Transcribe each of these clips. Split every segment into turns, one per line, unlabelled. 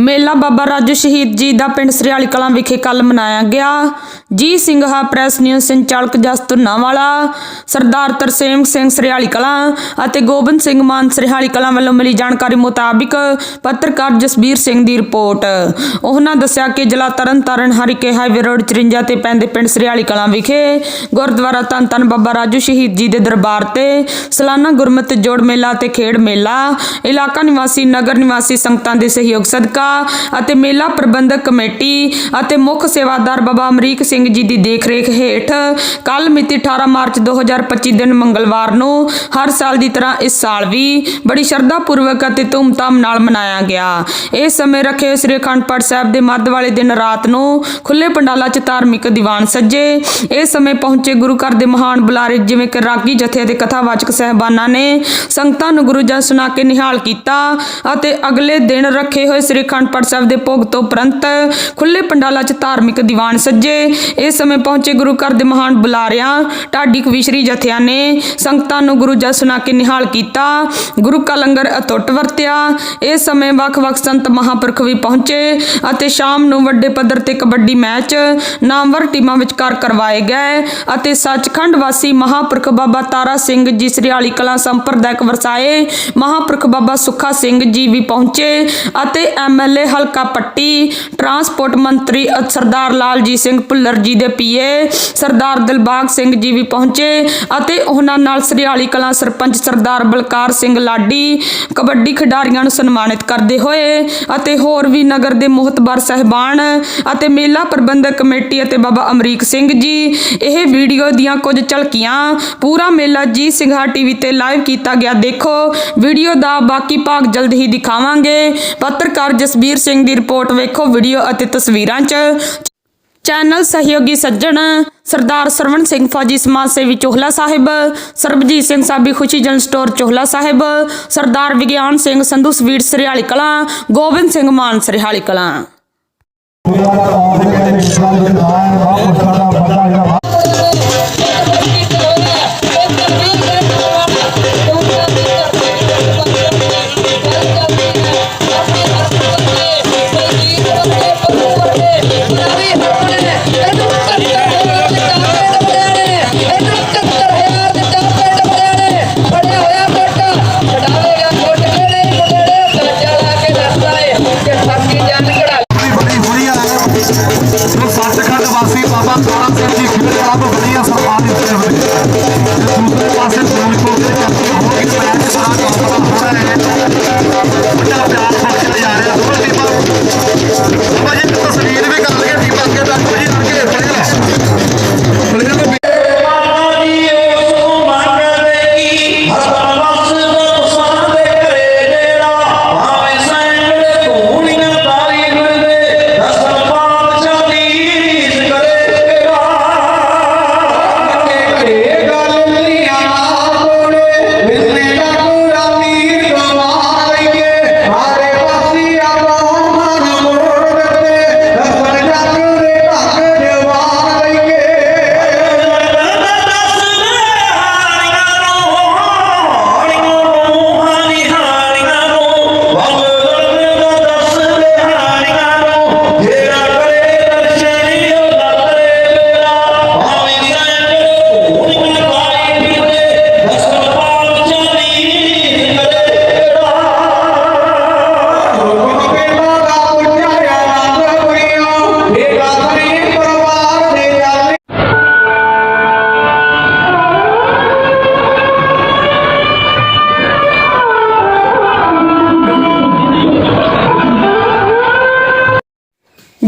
ਮੇਲਾ ਬਾਬਾ ਰਾਜੂ ਸ਼ਹੀਦ ਜੀ ਦਾ ਪਿੰਡ ਸਰਿਆਲੀ ਕਲਾਂ ਵਿਖੇ ਕੱਲ ਮਨਾਇਆ ਗਿਆ। ਜੀ ਸਿੰਘਾ ਪ੍ਰੈਸ ਨਿਊਜ਼ ਸੰਚਾਲਕ ਜਸਤੁਨਾ ਵਾਲਾ ਸਰਦਾਰ ਤਰਸੇਮ ਸਿੰਘ ਸਰਿਆਲੀ ਕਲਾਂ ਅਤੇ ਗੋਬਿੰਦ ਸਿੰਘ ਮਾਨ ਸਰਿਆਲੀ ਕਲਾਂ ਵੱਲੋਂ ਮਿਲੀ ਜਾਣਕਾਰੀ ਮੁਤਾਬਿਕ ਪੱਤਰਕਾਰ ਜਸਬੀਰ ਸਿੰਘ ਦੀ ਰਿਪੋਰਟ। ਉਹਨਾਂ ਦੱਸਿਆ ਕਿ ਜ਼ਿਲ੍ਹਾ ਤਰਨਤਾਰਨ ਹਰੀਕੇ ਹਾਈਵੇ ਰੋਡ 54 ਤੇ ਪੈਂਦੇ ਪਿੰਡ ਸਰਿਆਲੀ ਕਲਾਂ ਵਿਖੇ ਗੁਰਦੁਆਰਾ ਧੰਨ ਧੰਨ ਬਾਬਾ ਰਾਜੂ ਸ਼ਹੀਦ ਜੀ ਦੇ ਦਰਬਾਰ ਤੇ ਸਾਲਾਨਾ ਗੁਰਮਤਿ ਜੋੜ ਮੇਲਾ ਤੇ ਖੇਡ ਮੇਲਾ, ਇਲਾਕਾ ਨਿਵਾਸੀ, ਨਗਰ ਨਿਵਾਸੀ ਸੰਗਤਾਂ ਦੇ ਸਹਿਯੋਗ ਸਦਕਾ ਅਤੇ ਮੇਲਾ ਪ੍ਰਬੰਧਕ ਕਮੇਟੀ ਅਤੇ ਮੁੱਖ ਸੇਵਾਦਾਰ ਬਾਬਾ ਅਮਰੀਕ ਸਿੰਘ ਜੀ ਦੀ ਦੇਖਰੇਖ ਹੇਠ ਕੱਲ ਮਿਤੀ 18 ਮਾਰਚ 2025 ਦਿਨ ਮੰਗਲਵਾਰ ਨੂੰ ਹਰ ਸਾਲ ਦੀ ਤਰ੍ਹਾਂ ਇਸ ਸਾਲ ਵੀ ਬੜੀ ਸ਼ਰਧਾ ਪੂਰਵਕ ਅਤੇ ਧੂਮਧਾਮ ਨਾਲ ਮਨਾਇਆ ਗਿਆ। ਇਸ ਸਮੇਂ ਰੱਖੇ ਸ੍ਰੀ ਅਖੰਡ ਪਾਠ ਸਾਹਿਬ ਦੇ ਮੱਧ ਵਾਲੇ ਦਿਨ ਰਾਤ ਨੂੰ ਖੁੱਲੇ ਪੰਡਾਲਾਂ 'ਚ ਧਾਰਮਿਕ ਦੀਵਾਨ ਸੱਜੇ। ਇਸ ਸਮੇਂ ਪਹੁੰਚੇ ਗੁਰੂ ਘਰ ਦੇ ਮਹਾਨ ਬੁਲਾਰੇ ਜਿਵੇਂ ਕਿ ਰਾਗੀ ਜਥੇ ਅਤੇ ਕਥਾਵਾਚਕ ਸਹਿਬਾਨਾਂ ਨੇ ਸੰਗਤਾਂ ਨੂੰ ਗੁਰੂ ਜਨ ਸੁਣਾ ਕੇ ਨਿਹਾਲ ਕੀਤਾ ਅਤੇ ਅਗਲੇ ਦਿਨ ਰੱਖੇ ਹੋਏ ਸ੍ਰੀ ਅਖੰਡ ਪਾਠ ਸਾਹਿਬ ਦੇ ਭੋਗ ਤੋਂ ਉਪਰੰਤ ਖੁੱਲੇ ਪੰਡਾਲਾਂ 'ਚ ਧਾਰਮਿਕ ਦੀਵਾਨ ਸੱਜੇ। ਇਸ ਸਮੇਂ ਪਹੁੰਚੇ ਗੁਰੂ ਘਰ ਦੇ ਮਹਾਨ ਬੁਲਾਰਿਆਂ, ਢਾਡੀ ਕਵੀਸ਼ਰੀ ਜਥਿਆਂ ਨੇ ਸੰਗਤਾਂ ਨੂੰ ਗੁਰੂ ਜਸ ਸੁਣਾ ਕੇ ਨਿਹਾਲ ਕੀਤਾ। ਗੁਰੂ ਕਾ ਲੰਗਰ ਅਤੁੱਟ ਵਰਤਿਆ। ਇਸ ਸਮੇਂ ਵੱਖ-ਵੱਖ ਸੰਤ ਮਹਾਂਪੁਰਖ ਵੀ ਪਹੁੰਚੇ ਅਤੇ ਸ਼ਾਮ ਨੂੰ ਵੱਡੇ ਪੱਧਰ ਤੇ ਕਬੱਡੀ ਮੈਚ ਨਾਮਵਰ ਟੀਮਾਂ ਵਿਚਕਾਰ ਕਰਵਾਏ ਗਏ ਅਤੇ ਸੱਚਖੰਡ ਵਾਸੀ ਮਹਾਂਪੁਰਖ ਬਾਬਾ ਤਾਰਾ ਸਿੰਘ ਜੀ ਸ੍ਰੀਆਲੀ ਕਲਾਂ ਸੰਪਰਦਾਇਕ ਵਰਸਾਏ। ਮਹਾਂਪੁਰਖ ਬਾਬਾ ਸੁੱਖਾ ਸਿੰਘ ਜੀ ਵੀ ਪਹੁੰਚੇ ਅਤੇ ਐਮ ਐਮਐਲਏ ਹਲਕਾ ਪੱਟੀ, ਟਰਾਂਸਪੋਰਟ ਮੰਤਰੀ ਸਰਦਾਰ ਲਾਲਜੀਤ ਸਿੰਘ ਭੁੱਲਰ ਜੀ ਦੇ ਪੀਏ, ਸਰਦਾਰ ਦਿਲਬਾਗ ਸਿੰਘ ਜੀ ਵੀ ਪਹੁੰਚੇ ਅਤੇ ਉਹਨਾਂ ਨਾਲ ਸ੍ਰੀਆਲੀ ਕਲਾਂ ਸਰਪੰਚ ਸਰਦਾਰ ਬਲਕਾਰ ਸਿੰਘ ਲਾਡੀ ਕਬੱਡੀ ਖਿਡਾਰੀਆਂ ਨੂੰ ਸਨਮਾਨਿਤ ਕਰਦੇ ਹੋਏ ਅਤੇ ਹੋਰ ਵੀ ਨਗਰ ਦੇ ਮੁਹਤਬਰ ਸਹਿਬਾਨ ਅਤੇ ਮੇਲਾ ਪ੍ਰਬੰਧਕ ਕਮੇਟੀ ਅਤੇ ਬਾਬਾ ਅਮਰੀਕ ਸਿੰਘ ਜੀ। ਇਹ ਵੀਡੀਓ ਦੀਆਂ ਕੁਝ ਝਲਕੀਆਂ, ਪੂਰਾ ਮੇਲਾ ਜੀ ਸਿੰਘਾ ਟੀਵੀ ਤੇ ਲਾਈਵ ਕੀਤਾ ਗਿਆ। ਦੇਖੋ, ਵੀਡੀਓ ਦਾ ਬਾਕੀ ਭਾਗ ਜਲਦ ਹੀ ਦਿਖਾਵਾਂਗੇ। ਪੱਤਰਕਾਰ ਜਸ ਜਸਬੀਰ ਸਿੰਘ ਦੀ ਰਿਪੋਰਟ ਵੇਖੋ ਵੀਡੀਓ ਅਤੇ ਤਸਵੀਰਾਂ 'ਚ। ਚੈਨਲ ਸਹਿਯੋਗੀ ਸੱਜਣ ਸਰਦਾਰ ਸਰਵਣ ਸਿੰਘ ਫੌਜੀ ਸਮਾਜ ਸੇਵੀ ਚੋਹਲਾ ਸਾਹਿਬ, ਸਰਬਜੀਤ ਸਿੰਘ ਸਾਬੀ ਖੁਸ਼ੀ ਜਨ ਸਟੋਰ ਚੋਹਲਾ ਸਾਹਿਬ, ਸਰਦਾਰ ਵਿਗਿਆਨ ਸਿੰਘ ਸੰਧੂ ਸਵੀਟ ਸਰਿਆਲੀ ਕਲਾਂ, ਗੋਬਿੰਦ ਸਿੰਘ ਮਾਨ ਸਰਿਆਲੀ ਕਲਾਂ।
ਸੱਚਖੰਡ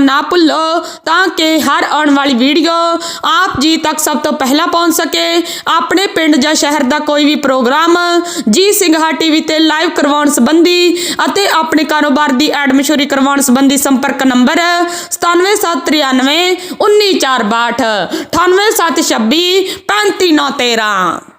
ਨਾ ਭੁੱਲੋ ਤਾਂ ਕਿ ਹਰ ਆਉਣ ਵਾਲੀ ਵੀਡੀਓ ਆਪ ਜੀ ਤੱਕ ਸਭ ਤੋਂ ਪਹਿਲਾਂ ਪਹੁੰਚ ਸਕੇ। ਆਪਣੇ ਪਿੰਡ ਜਾਂ ਸ਼ਹਿਰ ਦਾ ਕੋਈ ਵੀ ਪ੍ਰੋਗਰਾਮ ਜੀ ਸਿੰਘਾ ਟੀਵੀ ਤੇ ਲਾਈਵ ਕਰਵਾਉਣ ਸੰਬੰਧੀ ਅਤੇ ਆਪਣੇ ਕਾਰੋਬਾਰ ਦੀ ਐਡ ਮਸ਼ਹੂਰੀ ਕਰਵਾਉਣ ਸੰਬੰਧੀ ਸੰਪਰਕ ਨੰਬਰ 97793 19462 98726 35913